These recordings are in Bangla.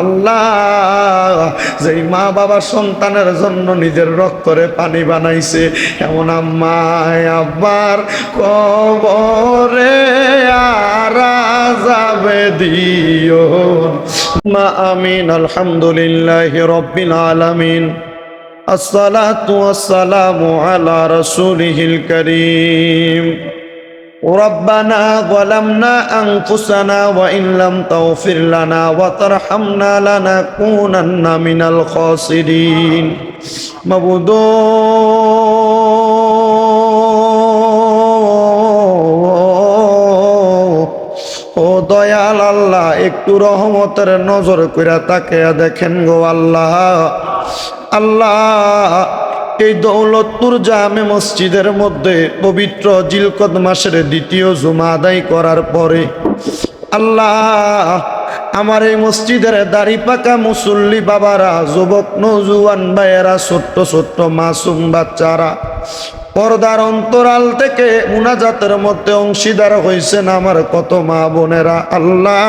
আল্লাহ যেই মা বাবা সন্তানের জন্য নিজের রক্তরে পানি বানাইছে এমন আম্মায় আব্বার কবরে আর যাবে দিও মা আমিন আলহামদুলিল্লাহ রব্বিল আলামিন الصلاة والسلام على رسوله الكريم ربنا ظلمنا أنفسنا وإن لم تغفر لنا وترحمنا لنكونن من الخاسرين مبدو ও দয়াল আল্লাহ একটু রহমতের নজর কইরা তাকে দেখেন গো আল্লাহ আল্লাহ এই দৌলতপুর জামে মসজিদের মধ্যে পবিত্র জিলকদ মাসের দ্বিতীয় জুমা আদায় করার পরে আল্লাহ আমার এই মসজিদের দাড়ি পাকা মুসল্লি বাবারা, যুবক নজুয়ান ভাইয়েরা, ছোট্ট ছোট্ট মাসুম বাচ্চারা, পর্দার অন্তরাল থেকে মুনাজাতের মধ্যে অংশীদার হয়েছেন আমার কত মা বোনেরা। আল্লাহ,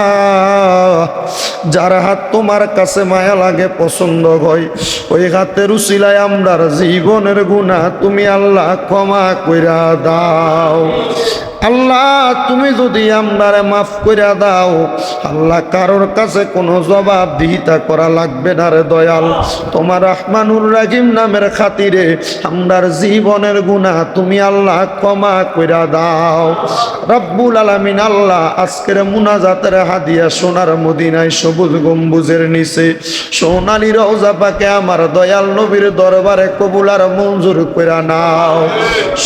যার হাত তোমার কাছে মায়া লাগে, পছন্দ হয়। ওই হাতের উসিলায় আমরার জীবনের গুণা তুমি আল্লাহ ক্ষমা কইরা দাও। আল্লাহ, তুমি যদি আমরারে মাফ কইরা দাও, আল্লাহ কারোর কাছে কোনো জবাব দিহিতা করা লাগবে না রে দয়াল। তোমার রহমানুর রাহিম নামের খাতিরে আমরার জীবনের গুণা তুমি আল্লাহ ক্ষমা কইরা দাও। রব্বুল আলামিন আল্লাহ আজকের মুনাজাতের হাদিয়া সোনার মদিনায় সবুজ গম্বুজের নিচে সোনালি রওজা পাকে আমার দয়াল নবীর দরবারে কবুল আর মঞ্জুর কইরা নাও।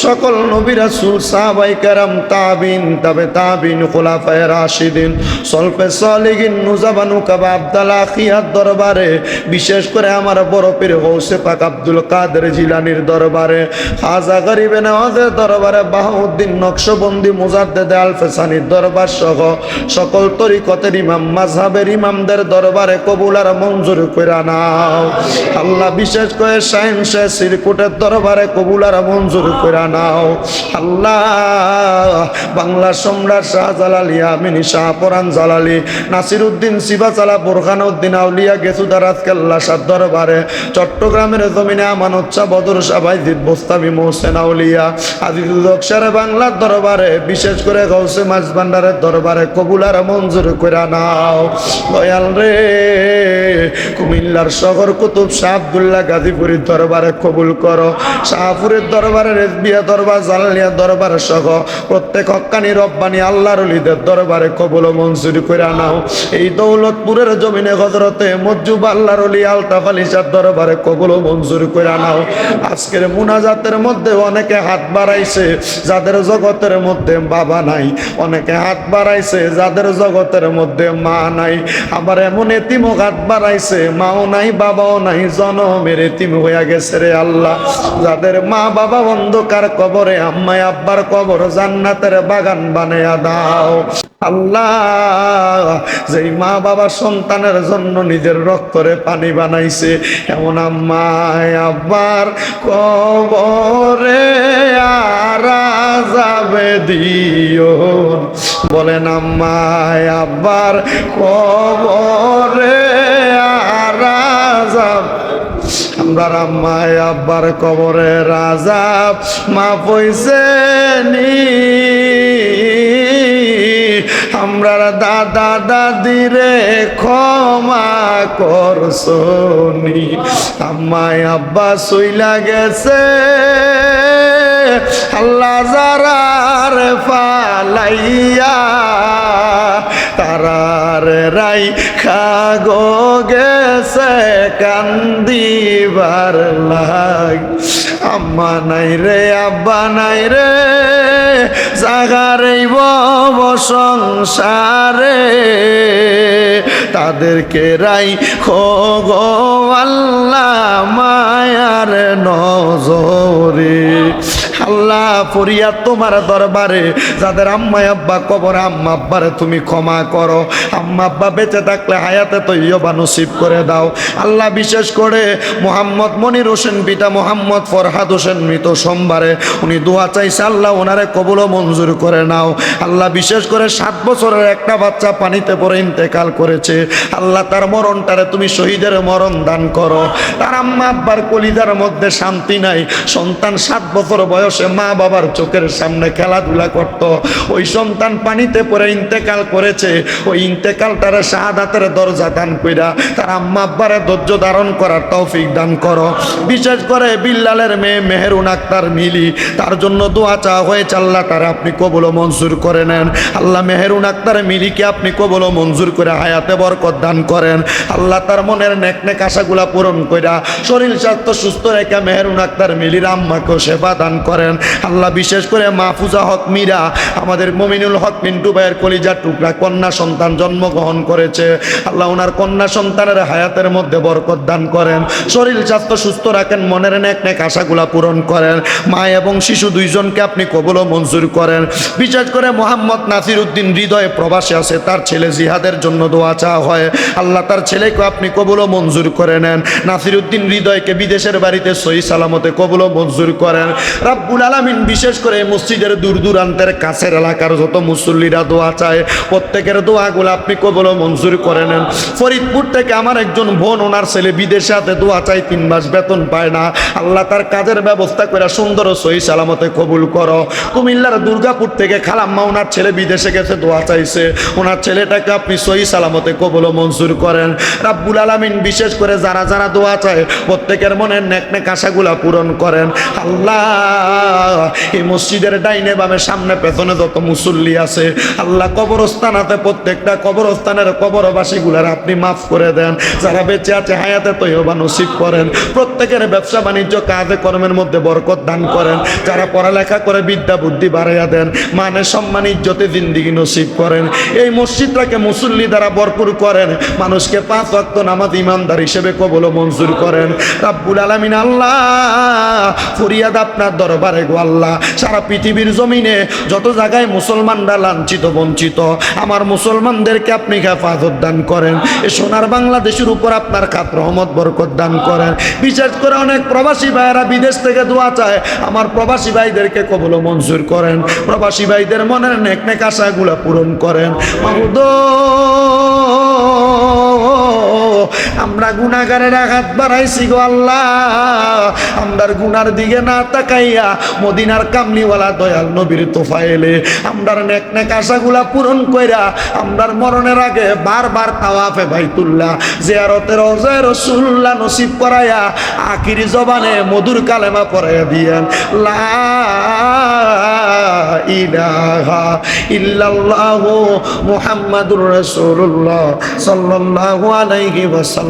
সকল নবী রাসূল, সাহাবাই কেরাম, তাবিন, তবে তাবিন, খোলাফায়ে রাশিদিন, সলফে সলিগিন নুজাবানু কাবা আব্দাল আখিয়ার দরবারে, বিশেষ করে আমার বড় পীর গৌসে পাক আব্দুল কাদের জিলানির দরবারে খাজা গরিবে নওয়াজের দরবারে, বাহাউদ্দিন নকশবন্দি মুজাদ্দেদে আলফেসানির দরবার সহ সকল তরিকতের ইমাম মাঝহাবের ইমামদের দরবারে কবুল আর মঞ্জুর কইরা নাও। আল্লাহ বিশেষ করে শেখ সিরকুটের দরবারে কবুল আর মঞ্জুর কইরা নাও। আল্লাহ বাংলা সম্রাট শাহজালালি আমিনী শাহপরান জালালি নাসির উদ্দিন শিবাচালা বোরখান উদ্দিন আউলিয়া গেসুদারাত কেল্লা সার দরবারে, চট্টগ্রামের জমিনে আমানত শাহ বদর শাহ ভাইজিদ বোস্তামি মোহসেন, আউলিয়া, আজিজুল দক্ষার বাংলার দরবারে, বিশেষ করে গৌসে মাছ ভান্ডারের দরবারে কবুলার মঞ্জুর করে নাও। দয়াল রে কুমিল্লার শহর কুতুব শাহ আবদুল্লাহ গাজীপুরের দরবারে কবুল করো। শাহপুরের দরবারে রেজবিয়া দরবার, জালালিয়া দরবার সহ প্রত্যেক হক্কানি রব্বানি আল্লাহর অলিদের দরবারে কবুল মঞ্জুর করে নাও এই দৌলতপুরের জমিনে হজরতে মজ্জুব আল্লাহর অলি আলতাফ আলিসার দরবারে কবুল মঞ্জুর করে নাও আজকের মুনাজাতের মধ্যে অনেকে হাত বাড়াইছে, যাদের জগতের মধ্যে বাবা নাই। অনেকে হাত বাড়াইছে, যাদের জগতের মধ্যে মা নাই। আবার এমন এতিম হাত বাড়াইছে মাও নাই, বাবাও নাই, জনমের এতিম হইয়া গেছে রে আল্লাহ। যাদের মা বাবা অন্ধকার কবরে, আম্মাই আব্বার কবর জান্নাতের বাগান বানায়া দাও। আল্লাহ, যেই মা বাবা সন্তানের জন্য নিজের রক্তরে পানি বানাইছে, এমন আম্মায় আব্বার কবরে আর যাবে দিও। বলেন আম্মায় আব্বার কবরে যাবে আমরা আম্মায় আব্বার কবরে রাজা মা পয়সে নি। আমরা দাদা দাদিরে ক্ষমা করছনি আম্মায় আব্বা সইলা গেছে। আল্লাহ যারার ফালাইয়া তারার রাই খাগো গেছে কান্দিবার লাগ আম্মা নাই রে, আব্বা নাই রে জাগার বব সংসারে, তাদেরকে রাই খো গো আল্লাহ মায়ার নজরে। আল্লাহ ফরিয়াদ তোমার দরবারে। যাদের আম্মা আব্বা কবর, আম্মা আব্বারে তুমি ক্ষমা করো। আম্মা আব্বা বেঁচে থাকলে হায়াতে তৈয়বা নসিব করে দাও। আল্লাহ বিশেষ করে মোহাম্মদ মনির হোসেন পিতা মোহাম্মদ ফরহাদ হোসেন মৃত সোমবারে, উনি দোয়া চাইছে, আল্লাহ ওনারে কবুল মঞ্জুর করে নাও। আল্লাহ বিশেষ করে সাত বছরের একটা বাচ্চা পানিতে পড়ে ইন্তেকাল করেছে। আল্লাহ তার মরণটারে তুমি শহীদের মরণ দান করো। তার আম্মা আব্বার কলিদার মধ্যে শান্তি নাই। সন্তান সাত বছর বয়সে মা বাবার চোখের সামনে খেলাধুলা করত। ওই সন্তান পানিতে পরে ইন্তেকাল করেছে। ওই ইন্তেকালটারে শাহাদাতের দরজা দান কইরা তার আম্মা আব্বারে ধৈর্য ধারণ করার তৌফিক দান করো। বিশেষ করে বিল্লালের মেয়ে মেহেরুন আক্তার মিলি, তার জন্য দোয়া চাওয়া হয়েছে আল্লাহ তারা আপনি কবল মঞ্জুর করে নেন। আল্লাহ মেহেরুন আক্তার মিলিকে আপনি কবল মঞ্জুর করে হায়াতে বরকত দান করেন। আল্লাহ তার মনের নেক নেক আশাগুলা পূরণ কইরা শরীর স্বাস্থ্য সুস্থ রেখে মেহেরুন আক্তার মিলির আম্মাকেও সেবা দান করেন। আল্লাহ বিশেষ করে মাহফুজা হক মীরা, আমাদের মমিনুল হক মিন্টু ভাইয়ের কলিজার টুকরা কন্যা সন্তান জন্মগ্রহণ করেছে। আল্লাহ ওনার কন্যা সন্তানের হায়াতের মধ্যে বরকত দান করেন। শরীর স্বাস্থ্য সুস্থ রাখেন, মনের নেক নেক আশাগুলা পূরণ করেন। মা এবং শিশু দুইজনকে আপনি কবল মঞ্জুর করেন। বিশেষ করে মোহাম্মদ নাসির উদ্দিন হৃদয়ে প্রবাসে আছে, তার ছেলে জিহাদের জন্য দোয়া চাওয়া হয়। আল্লাহ তার ছেলেকে আপনি কবল মঞ্জুর করে নেন। নাসির উদ্দিন হৃদয়কে বিদেশের বাড়িতে সহি সালামতে কবল মঞ্জুর করেন। রাব্বুল আলামিন বিশেষ করে মসজিদের দূর দূরান্তের কাছের এলাকার যত মুসল্লিরা দোয়া চায়, প্রত্যেকের দোয়াগুলো আপনি কবল মঞ্জুর করে নেন। ফরিদপুর থেকে আমার একজন বোন, ওনার ছেলে বিদেশে হাতে দোয়া চাই তিন মাস বেতন পায় না। আল্লাহ তার কাজের ব্যবস্থা করে সুন্দর সহি সালামতে কবুল করো। কুমিল্লার দুর্গাপুর থেকে খালাম্মা, ওনার ছেলে বিদেশে গেছে, দোয়া চাইছে। ওনার ছেলেটাকে আপনি সহি সালামতে কবুল মঞ্জুর করেন। রাব্বুল আলামিন বিশেষ করে যারা যারা দোয়া চায়, প্রত্যেকের মনের নেক নেক আশাগুলা পূরণ করেন। আল্লাহ এই মসজিদের ডাইনে বামে সামনে পেছনে যত মুসল্লি আছে, আল্লাহ কবরস্থান আছে প্রত্যেকটা কবরস্থানের কবরবাসীগুলার আপনি মাফ করে দেন। যারা বেঁচে আছে হায়াতে তৈবা নসিব করেন। প্রত্যেকের ব্যবসা বাণিজ্য, কাজে, কর্মের মধ্যে বরকত দান করেন। যারা পড়ালেখা করে বিদ্যা, বুদ্ধি বাড়াইয়া দেন মানে সম্মান, ইজ্জতে জিন্দিগি নসিব করেন। এই মসজিদটাকে মুসল্লি দ্বারা ভরপুর করেন। মানুষকে পাঁচ ওয়াক্ত নামাজ ইমানদার হিসেবে কবল মঞ্জুর করেন। রাব্বুল আলামিন আল্লাহ ফরিয়াদ আপনার দরবারে গো আল্লাহ। সারা পৃথিবীর জমিনে যত জায়গায় মুসলমানরা লাঞ্ছিত, বঞ্চিত, আমার মুসলমানদেরকে আপনি হেফাজত দান করেন। এ সোনার বাংলাদেশের উপর আপনার খাত রহমত, বরকত দান করেন। বিশেষ করে অনেক প্রবাসী ভাইয়েরা বিদেশ থেকে দোয়া চায়, আমার প্রবাসী ভাইদেরকে কবল মঞ্জুর করেন। প্রবাসী ভাইদের মনের নেক নেক আশাগুলো পূরণ করেন। আমরা গুণাগারের আঘাত বাড়াইছি গো আল্লাহ। আমরার গুনার দিকে না তাকাইয়া মদিনার কামলিওয়ালা দয়াল নবীর তোফাইলে আমরার নেক নেক আশাগুলা পূরণ কইরা আমরার মরণের আগে বারবার তাওয়াফে বাইতুল্লাহ, জিয়ারতের অজয় রসুল্লাহ নসিব করাইয়া আখিরি জবানে মধুর কালেমা পড়াইয়া দিয়েন, লা ইলাহা ইল্লাল্লাহু মুহাম্মাদুর রাসূলুল্লাহ সাল্লাল্লাহু আলাইহি ওয়াসাল্লাম।